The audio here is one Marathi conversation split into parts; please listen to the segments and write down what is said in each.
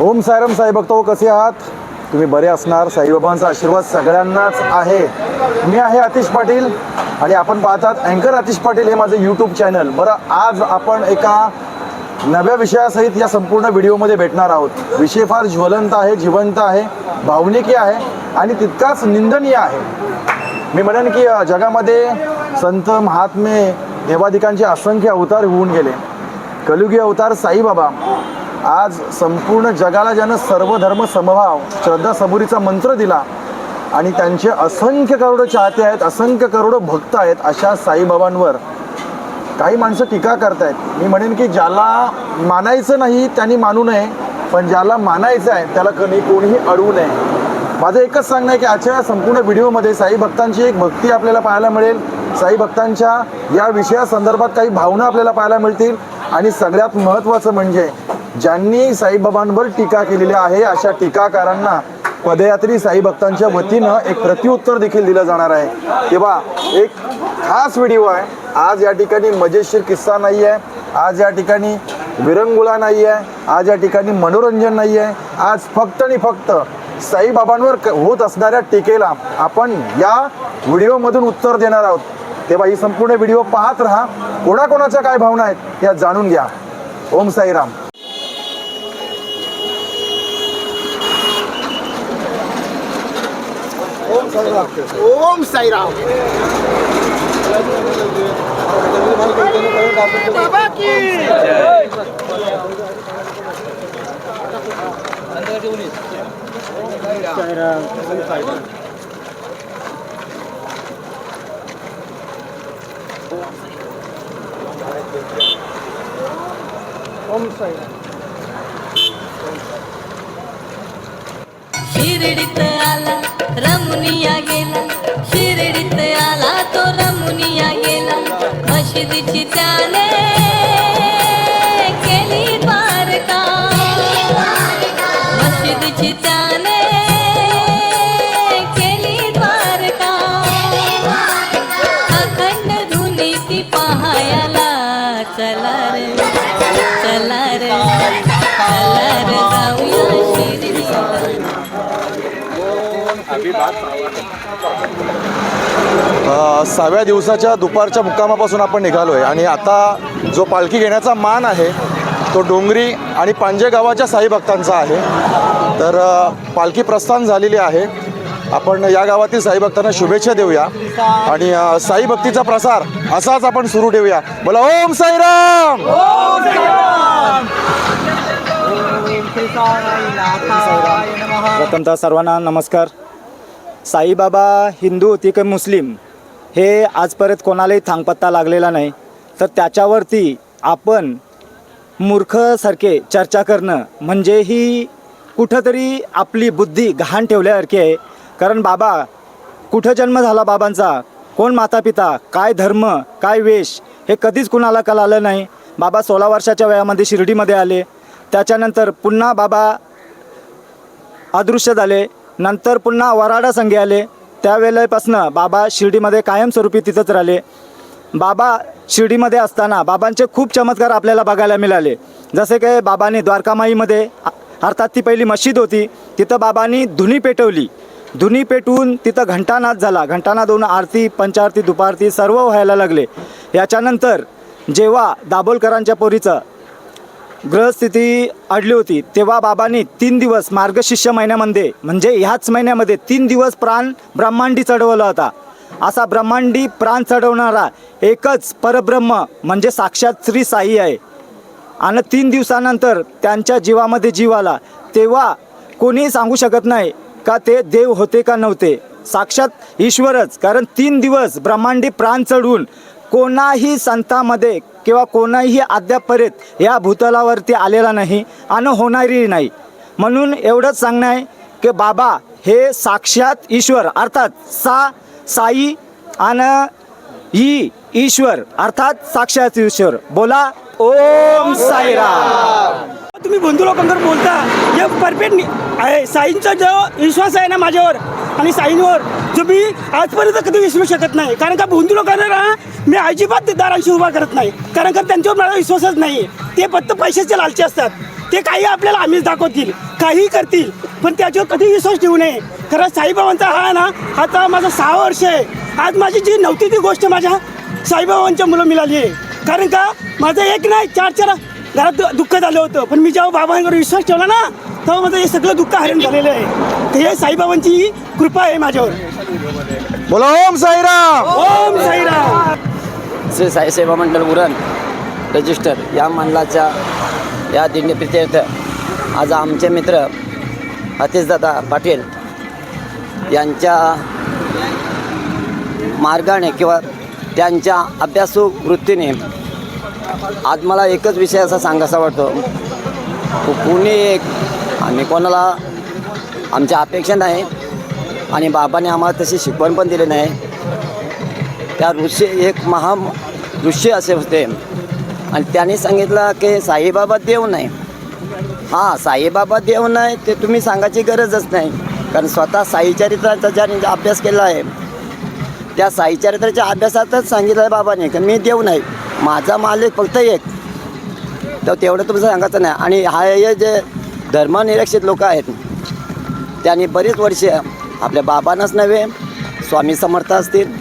ओम सायरम साई भक्तो हो, कसे आहात? तुम्ही बरे असणार. साईबाबांचा आशीर्वाद सगळ्यांनाच आहे. मी आहे आतिश पाटील आणि आपण पाहतात अँकर आतिश पाटील हे माझं यूट्यूब चॅनल बरं आज आपण एका नव्या विषयासहित या संपूर्ण व्हिडिओमध्ये भेटणार आहोत. विषय फार ज्वलंत आहे जिवंत आहे भावनिकी आहे आणि तितकाच निंदनीय आहे. मी म्हणेन की जगामध्ये संत महात्मे देवादिकांचे असंख्य अवतार होऊन गेले. कलुगी अवतार साईबाबा. आज संपूर्ण जगाला ज्यानं सर्वधर्म समभाव श्रद्धा सबुरीचा मंत्र दिला आणि त्यांचे असंख्य करोड चाहते आहेत असंख्य करोड भक्त आहेत अशा साईबाबांवर काही माणसं टीका करतायत. मी म्हणेन की ज्याला मानायचं नाही त्यांनी मानू नये पण ज्याला मानायचं आहे त्याला कधी कोणीही अडवू नये. माझं एकच सांगणं आहे की आजच्या या संपूर्ण व्हिडिओमध्ये साई भक्तांची एक भक्ती आपल्याला पाहायला मिळेल. साई भक्तांच्या या विषयासंदर्भात काही भावना आपल्याला पाहायला मिळतील. आणि सगळ्यात महत्त्वाचं म्हणजे ज्यांनी साईबाबांवर टीका केलेली आहे अशा टीकाकारांना पदयात्री साई भक्तांच्या वतीनं एक प्रत्युत्तर देखील दिलं जाणार आहे. तेव्हा एक खास व्हिडिओ आहे. आज या ठिकाणी मजेशीर किस्सा नाही आहे. आज या ठिकाणी विरंगुळा नाही आहे. आज या ठिकाणी मनोरंजन नाही आहे. आज फक्त आणि फक्त साईबाबांवर क- होत असणाऱ्या टीकेला आपण या व्हिडिओमधून उत्तर देणार आहोत. तेव्हा ही संपूर्ण व्हिडिओ पाहत राहा. कोणाकोणाच्या काय भावना आहेत या जाणून घ्या. ओम साईराम. ओम साईराम बाबा की ओम साईराम शिर्डीत आला रमुनिया गेला शिर्डीत आला तो रमुनिया गेला मशिदीची त्याने सहाव्या दिवसाच्या दुपारच्या मुक्कामापासून आपण निघालो आहे आणि आता जो पालखी घेण्याचा मान आहे तो डोंगरी आणि पांजे गावाच्या साई भक्तांचा आहे. तर पालखी प्रस्थान झालेली आहे. आपण या गावातील साई भक्तांना शुभेच्छा देऊया. आणि साई भक्तीचा प्रसार असाच आपण सुरू ठेवूया. बोला ओम साईराम प्रथमतः सर्वांना नमस्कार. साईबाबा हिंदू होती की मुस्लिम. हे आजपर्यंत कोणालाही थांगपत्ता लागलेला नाही. तर त्याच्यावरती आपण मूर्खसारखे चर्चा करणं म्हणजे ही कुठंतरी आपली बुद्धी घाण ठेवल्यासारखी आहे. कारण बाबा कुठं जन्म झाला बाबांचा? कोण माता पिता काय धर्म? काय वेश? हे कधीच कुणाला कळालं नाही. बाबा सोळा वर्षाच्या वयामध्ये शिर्डीमध्ये आले. त्याच्यानंतर पुन्हा बाबा अदृश्य झाले. नंतर पुन्हा वराडा संघे आले. त्यावेळेपासनं बाबा शिर्डीमध्ये कायमस्वरूपी तिथंच राहिले. बाबा शिर्डीमध्ये असताना बाबांचे खूप चमत्कार आपल्याला बघायला मिळाले. जसे की बाबांनी द्वारकामाईमध्ये अर्थात ती पहिली मशीद होती तिथं बाबांनी धुनी पेटवली. धुनी पेटवून तिथं घंटानाद झाला. घंटानाद होऊन आरती पंचारती दुपारती सर्व व्हायला लागले. याच्यानंतर जेव्हा दाभोलकरांच्या पोरीचं ग्रहस्थिती अडली होती. तेव्हा बाबांनी तीन दिवस मार्गशिष्य महिन्यामध्ये म्हणजे ह्याच महिन्यामध्ये तीन दिवस प्राण ब्रह्मांडी चढवला होता. असा ब्रह्मांडी प्राण चढवणारा एकच परब्रह्म म्हणजे साक्षात श्री साई आहे. आणि तीन दिवसानंतर त्यांच्या जीवामध्ये जीव आला. तेव्हा कोणीही सांगू शकत नाही का ते देव होते का नव्हते. साक्षात ईश्वरच कारण तीन दिवस ब्रह्मांडी प्राण चढवून कोणाही संतामध्ये किंवा कोणाही अद्यापर्यंत या भूतलावरती आलेला नाही आणि होणारही नाही. म्हणून एवढंच सांगणं आहे की बाबा हे साक्षात ईश्वर अर्थात सा साई आणि ई ईश्वर अर्थात साक्षात ईश्वर. बोला. ओम साईराम. तुम्ही बंधू लोकांवर बोलता. हे परफेक्ट आहे साईंचा जो विश्वास आहे ना माझ्यावर आणि साईंवर जो मी आजपर्यंत कधी विसरू शकत नाही. कारण का बंधू लोकांना ना मी अजिबात दारांशी उभा करत नाही. कारण का त्यांच्यावर माझा विश्वासच नाही ते फक्त पैशाचे लालचे असतात. ते काही आपल्याला आम्हीच दाखवतील काही करतील पण त्याच्यावर कधी विश्वास ठेवू नये. कारण साईबाबांचा हा ना आता माझा सहा वर्ष आहे. आज माझी जी नव्हती ती गोष्ट माझ्या साईबाबांच्या मुलं मिळाली आहे. कारण का? माझं एक नाही चार चार घरात दु- दुःख झालं होतं. पण मी जेव्हा बाबांवर विश्वास ठेवला ना तेव्हा माझं हे सगळं दुःख हरण झालेलं आहे. तर हे साईबाबांची कृपा आहे माझ्यावर. बोला ओम साईराम! ओम साईराम! श्री साई सेवा मंडळ उरण रजिस्टर या मंडळाच्या या दिंडीप्रित्यर्थ आज आमचे मित्र अतिशदादा पाटील यांच्या मार्गाने किंवा त्यांच्या अभ्यासू वृत्तीने आज मला एकच विषय असा सांगायचा वाटतो. कुणी एक आम्ही कोणाला आमच्या अपेक्षा नाही आणि बाबाने आम्हाला तशी शिकवण पण दिली नाही. त्या ऋषी एक महा ऋषी असे होते. आणि त्यांनी सांगितलं की साईबाबा देव नाही. हां साईबाबा देव नाही ते तुम्ही सांगायची गरजच नाही. कारण स्वतः साईचरित्राचा ज्याने अभ्यास केला आहे त्या साईचरित्राच्या अभ्यासातच सांगितलं आहे बाबाने की मी देव नाही माझा मालिक फक्त एक. तर तेवढं तुमचं सांगायचं नाही. आणि हा हे जे धर्मनिरक्षित लोक आहेत त्यांनी बरीच वर्ष आपल्या बाबांनाच नव्हे स्वामी समर्थ असतील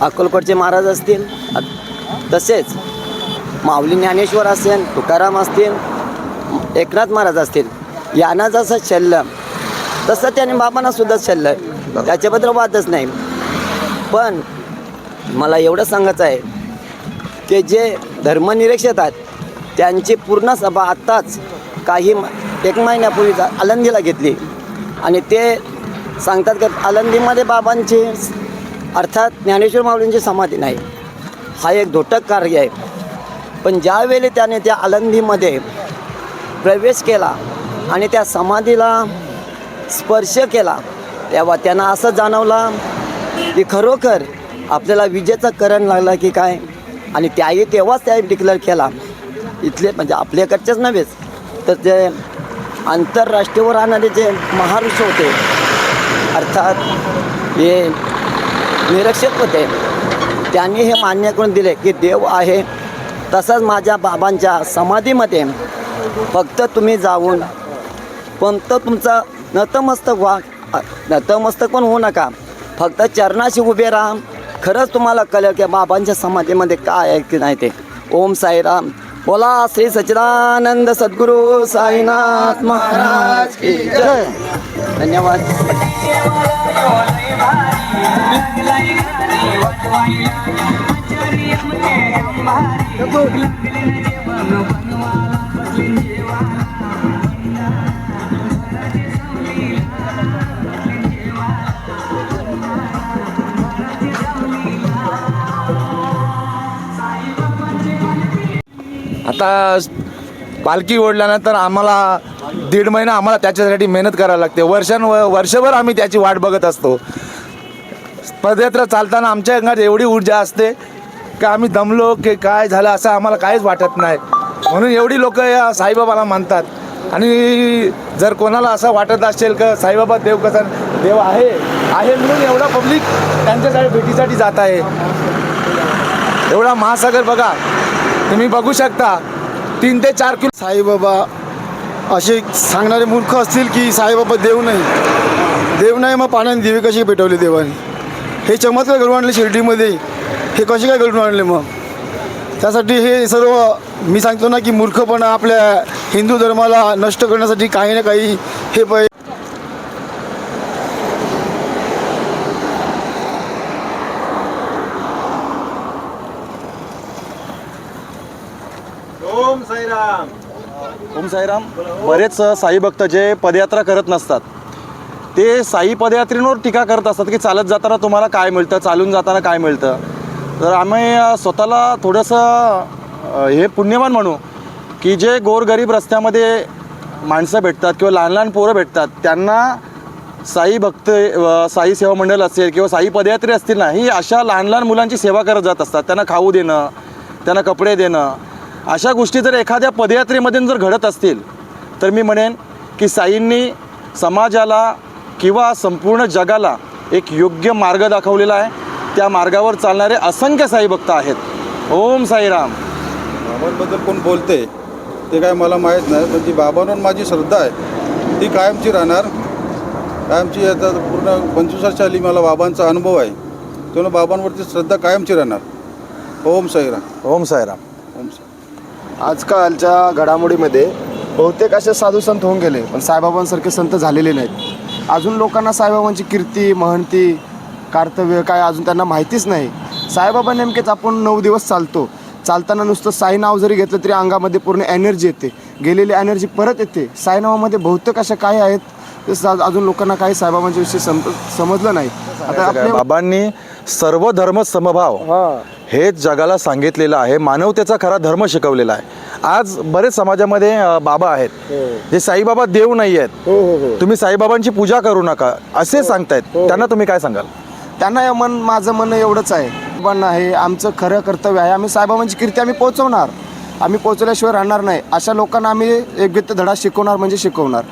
अक्कलकोटचे महाराज असतील तसेच माऊली ज्ञानेश्वर असेल तुकाराम असतील एकनाथ महाराज असतील यांना जसं छल्लं तसं त्याने बाबांना सुद्धा त्याच्याबद्दल वादच नाही. पण मला एवढं सांगायचं आहे की जे धर्मनिरक्षक आहेत त्यांची पूर्ण सभा आत्ताच काही म- एक महिन्यापूर्वी आलंदीला घेतली. आणि ते सांगतात की आलंदीमध्ये बाबांची अर्थात ज्ञानेश्वर माऊलींची समाधी नाही. हा एक धोटक कार्य आहे. पण ज्यावेळी त्याने त्या आलंदीमध्ये प्रवेश केला आणि त्या समाधीला स्पर्श केला तेव्हा त्यांना असं जाणवलं की खरोखर आपल्याला विजेचा करंट लागला की काय? आणि त्याही तेव्हाच त्या डिक्लेअर केला. इथले म्हणजे आपल्याकडचेच नव्हेच तर ते आंतरराष्ट्रीयवर राहणारे जे महाऋषी होते अर्थात हे निरक्षक होते त्यांनी हे मान्य करून दिले की देव आहे. तसंच माझ्या बाबांच्या समाधीमध्ये फक्त तुम्ही जाऊन फक्त तुमचं नतमस्तक व्हा. नतमस्तक पण होऊ नका. फक्त चरणाशी उभे राहा. खरंच तुम्हाला कळेल की बाबांच्या समाधीमध्ये काय आहे की नाही ते. ओम साईराम. बोला श्री सच्चिदानंद सद्गुरू साईनाथ महाराज की जय. धन्यवाद. आता पालखी ओढल्यानंतर आम्हाला दीड महिना आम्हाला त्याच्यासाठी मेहनत करावी लागते. वर्षान वर्षभर आम्ही त्याची वाट बघत असतो. पदयात्रा चालताना आमच्या अंगात एवढी ऊर्जा असते की आम्ही दमलो की काय झालं असं आम्हाला काहीच वाटत नाही. म्हणून एवढी लोक या साईबाबाला मानतात. आणि जर कोणाला असं वाटत असेल का साईबाबा देव कसा देव आहे आहे म्हणून एवढा पब्लिक त्यांच्यासाठी भेटीसाठी जात आहे. एवढा महासागर बघा. तुम्ही बघू शकता. तीन ते चार किलो साईबाबा असे सांगणारे मूर्ख असतील की साईबाबा देव नाही. देव नाही मग पाण्याने दिवे कशी पेटवली देवाने? हे चमत्कार घडून आणले शिर्डीमध्ये. हे कसे काय घडून आणले मग? त्यासाठी हे सर्व मी सांगतो ना की मूर्खपणा आपल्या हिंदू धर्माला नष्ट करण्यासाठी काही ना काही हे पै ओम साईराम बरेच साई भक्त जे पदयात्रा करत नसतात ते साई पदयात्रेवर टीका करत असतात की चालत जाताना तुम्हाला काय मिळतं चालून जाताना काय मिळतं. तर आम्ही स्वतःला थोडंसं हे पुण्यवान म्हणू की जे गोरगरीब रस्त्यामध्ये माणसं भेटतात किंवा लहान लहान पोरं भेटतात त्यांना साई भक्त साई सेवा मंडळ असेल किंवा साई पदयात्री असतील ना ही अशा लहान लहान मुलांची सेवा करत जात असतात. त्यांना खाऊ देणं त्यांना कपडे देणं अशा गोष्टी जर एखाद्या पदयात्रेमधून जर घडत असतील तर मी म्हणेन की साईंनी समाजाला किंवा संपूर्ण जगाला एक योग्य मार्ग दाखवलेला आहे. त्या मार्गावर चालणारे असंख्य साई भक्त आहेत. ओम साईराम. बाबांबद्दल कोण बोलते ते काय मला माहीत नाही पण जी बाबांवर माझी श्रद्धा आहे. ती कायमची राहणार. कायमची आता पूर्ण पंचवीस वर्षाली मला बाबांचा अनुभव आहे. त्यामुळे बाबांवरती श्रद्धा कायमची राहणार. ओम साईराम. ओम साईराम. आजकालच्या घडामोडीमध्ये बहुतेक असे साधू संत होऊन गेले पण साईबाबांसारखे संत झालेले नाहीत. अजून लोकांना साईबाबांची कीर्ती महंती कर्तव्य काय अजून त्यांना माहितीच नाही. साईबाबा नेमकेच आपण नऊ दिवस चालतो. चालताना नुसतं साई नाव जरी घेतलं तरी अंगामध्ये पूर्ण एनर्जी येते. गेलेली एनर्जी परत येते. साई नावामध्ये बहुतेक अशा काही आहेत अजून लोकांना काही साईबाबांच्या विषयी सम समजलं नाही. आता बाबांनी सर्व धर्म समभाव हेच जगाला सांगितलेलं आहे. मानवतेचा खरा धर्म शिकवलेला आहे. आज बरेच समाजामध्ये बाबा आहेत. जे साईबाबा देव नाही आहेत. तुम्ही साईबाबांची पूजा करू नका असे सांगतायत. त्यांना तुम्ही काय सांगाल? त्यांना हे मन माझं म्हणणं एवढंच आहे. पण हे आमचं खरं कर्तव्य आहे. आम्ही साईबाबांची कीर्ती आम्ही पोहोचवणार. आम्ही पोहोचवल्याशिवाय राहणार नाही. अशा लोकांना आम्ही योग्य धडा शिकवणार म्हणजे शिकवणार.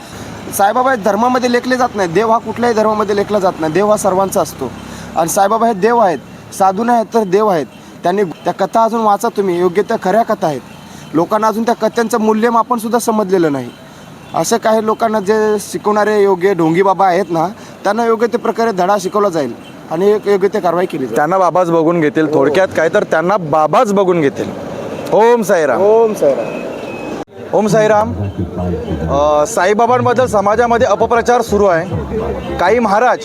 साईबाबा हे धर्मामध्ये लेखले जात नाही देव हा कुठल्याही धर्मामध्ये लेखला जात नाही. देव हा सर्वांचा असतो. आणि साईबाबा हे देव आहेत. साधू नाही आहेत तर देव आहेत. त्यांनी त्या कथा अजून वाचा तुम्ही. योग्य त्या खऱ्या कथा आहेत. लोकांना अजून त्या कथांचं मूल्यमापन सुद्धा समजलेलं नाही. असे काही लोकांना जे शिकवणारे योग्य ढोंगी बाबा आहेत ना त्यांना योग्य ते प्रकारे धडा शिकवला जाईल आणि एक योग्य ते कारवाई केली त्यांना बाबाच बघून घेतील थोडक्यात काय तर त्यांना बाबाच बघून घेतील. ओम साईराम. ओम साईराम. ओम साईराम. साईबाबांबद्दल समाजामध्ये अपप्रचार सुरू आहे. काही महाराज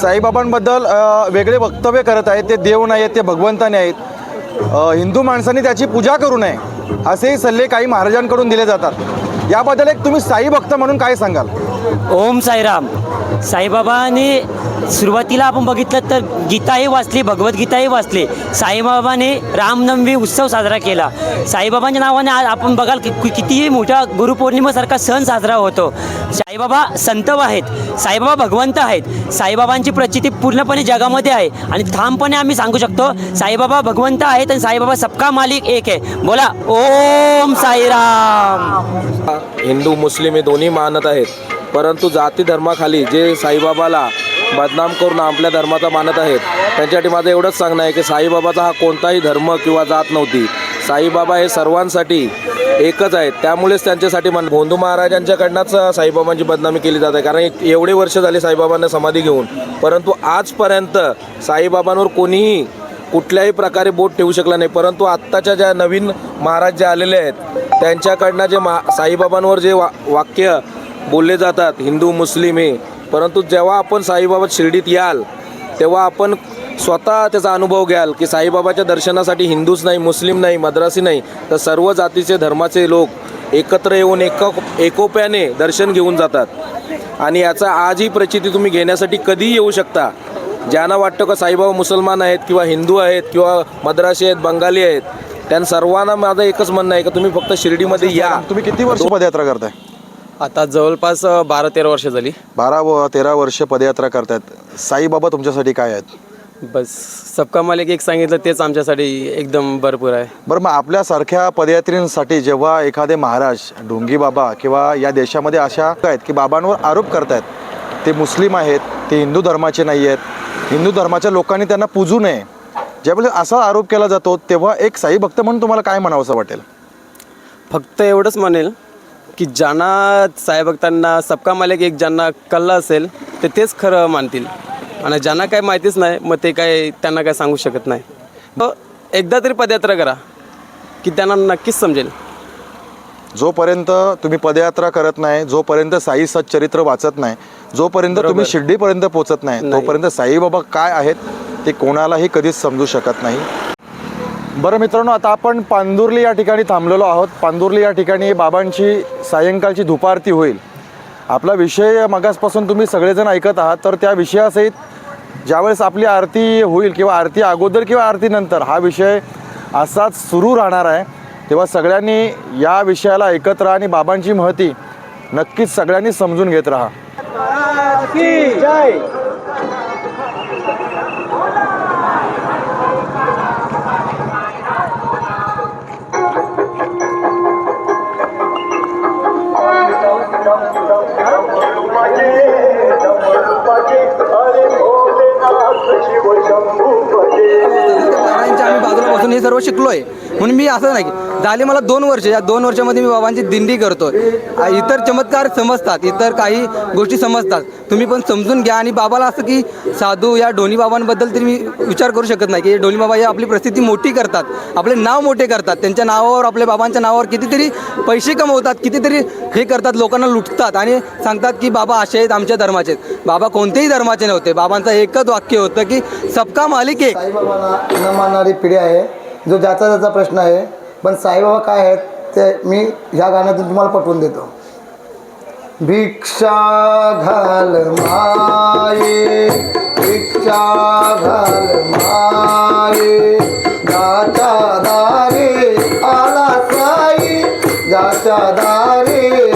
साईबाबांबद्दल वेगळे वक्तव्य करत आहेत ते देव नाही आहेत ते भगवंताने आहेत. हिंदू माणसांनी त्याची पूजा करू नये असेही सल्ले काही महाराजांकडून दिले जातात. याबद्दल एक तुम्ही साई भक्त म्हणून काय सांगाल? ओम साईराम. साईबाबांनी सुरुवातीला आपण बघितलं तर गीताही वाचली भगवद्गीताही वाचली. साईबाबाने रामनवमी उत्सव साजरा केला. साईबाबांच्या नावाने आज आपण बघाल की कितीही मोठा गुरुपौर्णिमेसारखा सण साजरा होतो. साईबाबा संत आहेत. साईबाबा भगवंत आहेत. साईबाबांची प्रचिती पूर्णपणे जगामध्ये आहे. आणि ठामपणे आम्ही सांगू शकतो साईबाबा भगवंत आहेत आणि साईबाबा सबका मालिक एक आहे. बोला ओम साईराम. हिंदू मुस्लिम हे दोन्ही मानत आहेत. परंतु जाती धर्माखाली जे साईबाबाला बदनाम करून आपल्या धर्माचा मानत आहेत त्यांच्यासाठी माझं एवढंच सांगणं आहे की साईबाबाचा हा कोणताही धर्म किंवा जात नव्हती. साईबाबा हे सर्वांसाठी एकच आहेत. त्यामुळेच त्यांच्यासाठी मन भोंदू महाराजांच्याकडनंच साईबाबांची बदनामी केली जात आहे. कारण एक- एवढे वर्ष झाले साईबाबांना समाधी घेऊन. परंतु आजपर्यंत साईबाबांवर कोणीही कुठल्याही प्रकारे बोट ठेवू शकला नाही. परंतु आत्ताच्या ज्या नवीन महाराज जे आलेले आहेत त्यांच्याकडनं जे मा साईबाबांवर जे वा वाक्य बोलले जातात हिंदू मुस्लिम हे. परंतु जेव्हा आपण साईबाबा शिर्डीत याल तेव्हा आपण स्वतः त्याचा अनुभव घ्याल की साईबाबाच्या दर्शनासाठी हिंदूच नाही मुस्लिम नाही मद्रासी नाही तर सर्व जातीचे धर्माचे लोक एकत्र येऊन एक एकोप्याने दर्शन घेऊन जातात. आणि याचा आजही प्रचिती तुम्ही घेण्यासाठी कधीही येऊ शकता. ज्यांना वाटतं का साईबाबा मुसलमान आहेत किंवा हिंदू आहेत किंवा मद्रासी आहेत बंगाली आहेत त्यांना सर्वांना माझं एकच म्हणणं आहे की तुम्ही फक्त शिर्डीमध्ये या. तुम्ही किती वर्ष पदयात्रा करताय? आता जवळपास बारा तेरा वर्ष झाली. बारा व तेरा वर्ष पदयात्रा करतायत. साईबाबा तुमच्यासाठी काय आहेत? बस सबका मालिक एक सांगितलं तेच आमच्यासाठी एकदम भरपूर आहे. बरं मग आपल्यासारख्या पदयात्रींसाठी जेव्हा एखादे महाराज ढोंगी बाबा किंवा या देशामध्ये अशा आहेत की बाबांवर आरोप करतायत ते मुस्लिम आहेत ते हिंदू धर्माचे नाही आहेत हिंदू धर्माच्या लोकांनी त्यांना पूजू नये ज्यावेळेस असा आरोप केला जातो तेव्हा एक साई भक्त म्हणून तुम्हाला काय म्हणावंसं वाटेल? फक्त एवढंच म्हणेल की ज्यांना साईभक्तांना सबका मालिक एक ज्यांना कल्ला असेल ते तेच खरं मानतील. आणि ज्यांना काय माहितीच नाही मग ते काय त्यांना काय सांगू शकत नाही. मग एकदा तरी पदयात्रा करा की त्यांना नक्कीच समजेल. जोपर्यंत तुम्ही पदयात्रा करत नाही जोपर्यंत साई सच्चरित्र वाचत नाही जोपर्यंत तुम्ही शिर्डीपर्यंत पोहोचत नाही. तोपर्यंत साईबाबा काय आहेत ते कोणालाही कधीच समजू शकत नाही. बरं मित्रांनो आता आपण पांदुर्ली या ठिकाणी थांबलेलो आहोत. पांदुर्ली या ठिकाणी बाबांची सायंकाळची धुपारती होईल. आपला विषय मगासपासून तुम्ही सगळेजण ऐकत आहात तर त्या विषयासहित ज्यावेळेस आपली आरती होईल किंवा आरती अगोदर किंवा आरतीनंतर हा विषय असाच सुरू राहणार आहे. तेव्हा सगळ्यांनी या विषयाला एकत्र आणि बाबांची महती नक्कीच सगळ्यांनी समजून घेत राहा. आम्ही शिकलो आहे म्हणून मी असं नाही की झाले मला दोन वर्ष या दोन वर्षामध्ये मी बाबांची दिंडी करतो इतर चमत्कार समजतात इतर काही गोष्टी समजतात. तुम्ही पण समजून घ्या आणि बाबाला असं की साधू या डोनी बाबांबद्दल तरी मी विचार करू शकत नाही की डोनी बाबा हे आपली परिस्थिती मोठी करतात आपले नाव मोठे करतात. त्यांच्या नावावर आपल्या बाबांच्या नावावर कितीतरी पैसे कमवतात कितीतरी हे करतात लोकांना लुटतात आणि सांगतात की बाबा असे आहेत आमच्या धर्माचे. आहेत. बाबा कोणत्याही धर्माचे नव्हते. बाबांचं एकच वाक्य होतं की सबका मालिक एक. मानणारी पिढी आहे. जो ज्याचा त्याचा प्रश्न आहे पण साईबाबा काय आहेत ते मी ह्या गाण्यातून तुम्हाला पटवून देतो. भिक्षा घाल माये भिक्षा घाल माये. ज्याच्या दारे आला साई ज्याच्या दारे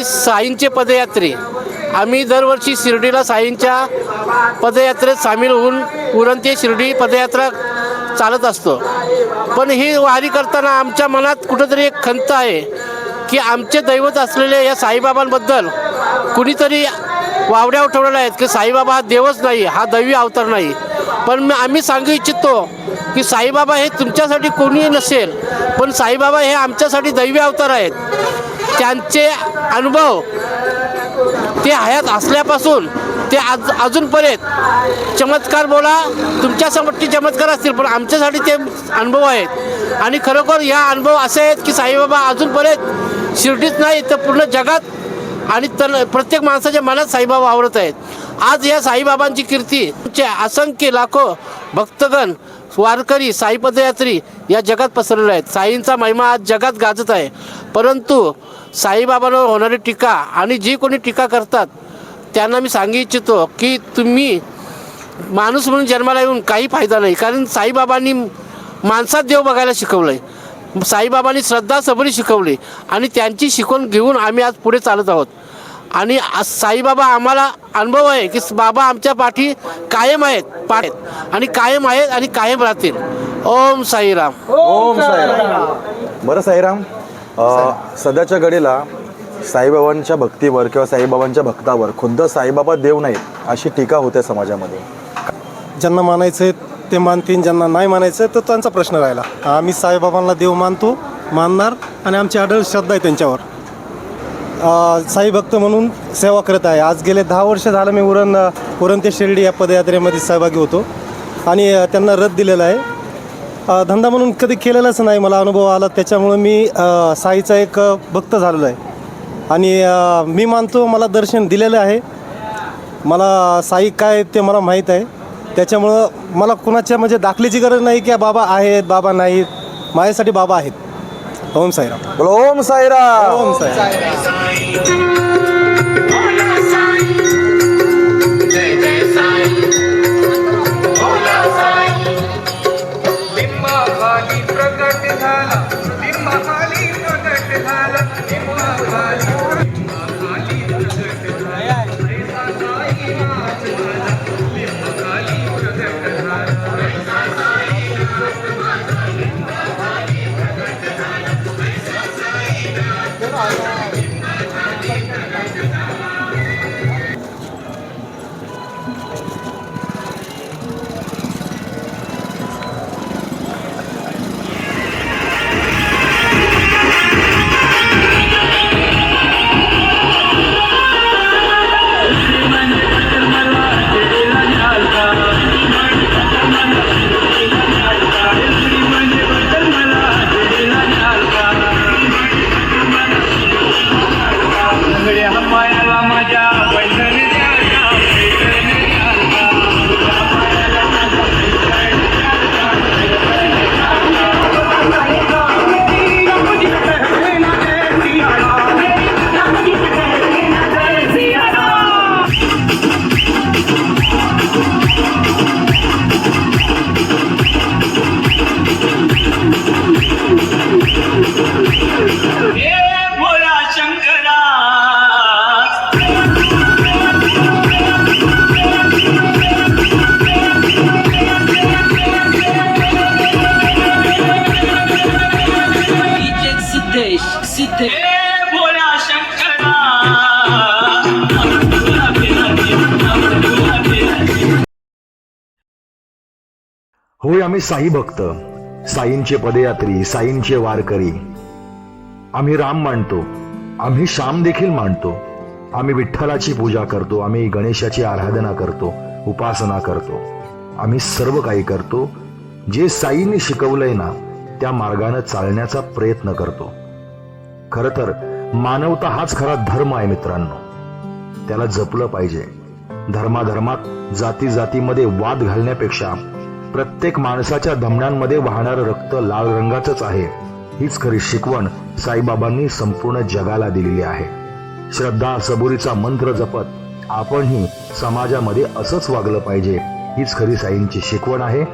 आम्ही साईंचे पदयात्रे. आम्ही दरवर्षी शिर्डीला साईंच्या पदयात्रेत सामील होऊन उरण शिर्डी पदयात्रा चालत असतो. पण ही वारी करताना आमच्या मनात कुठंतरी एक खंत आहे की आमचे दैवत असलेले या साईबाबांबद्दल कुणीतरी वावड्या उठवलेल्या आहेत की साईबाबा हा देवच नाही हा दैवी अवतार नाही. पण मी आम्ही सांगू इच्छितो की साईबाबा हे तुमच्यासाठी कोणीही नसेल पण साईबाबा हे आमच्यासाठी दैवी अवतार आहेत. त्यांचे अनुभव ते हयात असल्यापासून ते आज अजूनपर्यंत चमत्कार बोला तुमच्यासमोरचे चमत्कार असतील पण आमच्यासाठी ते अनुभव आहेत. आणि खरोखर या अनुभव असे आहेत की साईबाबा अजूनपर्यंत शिर्डीच नाही तर पूर्ण जगात आणि तन प्रत्येक माणसाच्या मनात साईबाबा आवडत आहेत. आज या साईबाबांची कीर्ती असंख्य लाखो भक्तगण वारकरी साई पदयात्री या जगात पसरलेले आहेत. साईंचा महिमा आज जगात गाजत आहे. परंतु साईबाबांवर होणारी टीका आणि जी कोणी टीका करतात त्यांना मी सांगू इच्छितो की तुम्ही माणूस म्हणून जन्माला येऊन काही फायदा नाही. कारण साईबाबांनी माणसात देव बघायला शिकवलं आहे साईबाबांनी श्रद्धा सबरी शिकवली आणि त्यांची शिकवण घेऊन आम्ही आज पुढे चालत आहोत. आणि आज साईबाबा आम्हाला अनुभव आहे की बाबा आमच्या पाठी कायम आहेत पाठ आणि कायम आहेत आणि कायम राहतील. ओम साईराम. ओम साईराम. बरं साईराम सध्याच्या घडीला साईबाबांच्या भक्तीवर किंवा साईबाबांच्या भक्तावर खुद्द साईबाबा देव नाहीत अशी टीका होते समाजामध्ये. ज्यांना मानायचं आहे ते मानतील ज्यांना नाही मानायचं आहे तर त्यांचा प्रश्न राहिला. आम्ही साईबाबांना देव मानतो मानणार आणि आमची अडळ श्रद्धा आहे त्यांच्यावर. साई भक्त म्हणून सेवा करत आहे. आज गेले दहा वर्ष झालं मी उरण उरण ते शिर्डी या पदयात्रेमध्ये सहभागी होतो. आणि त्यांना रद्द दिलेला आहे. धंदा म्हणून कधी केलेलाच नाही मला अनुभव आला. त्याच्यामुळं मी साईचा एक भक्त झालेलो आहे. आणि मी मानतो मला दर्शन दिलेलं आहे. मला साई काय ते मला माहीत आहे. त्याच्यामुळं मला कुणाच्या म्हणजे दाखलीची गरज नाही की बाबा आहेत बाबा नाहीत. माझ्यासाठी बाबा आहेत. ओम साईराम. बोलो ओम साईराम. ओम साईराम. 开了是明码 साई भक्त. साईंचे पदयात्री साईंचे वारकरी. आम्ही राम मानतो. आम्ही श्याम देखील मानतो. आम्ही विठ्ठलाची पूजा करतो. आम्ही गणेशाची आराधना करतो उपासना करतो. आम्ही सर्व काही करतो. जे साईंनी शिकवलंय ना त्या मार्गानं चालण्याचा प्रयत्न करतो. खर तर मानवता हाच खरा धर्म आहे मित्रांनो. त्याला जपलं पाहिजे. धर्माधर्मात जाती जातीमध्ये वाद घालण्यापेक्षा प्रत्येक माणसाच्या धमण्यांमध्ये वाहणारं रक्त लाल रंगाचंच आहे. हीच खरी शिकवण साईबाबांनी संपूर्ण जगाला दिलेली आहे. श्रद्धा सबुरीचा मंत्र जपत आपणही समाजामध्ये असंच वागलं पाहिजे हीच खरी साईंची शिकवण आहे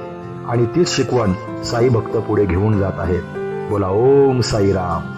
आणि तीच शिकवण साई भक्त पुढे घेऊन जात आहेत. बोला ओम साईराम.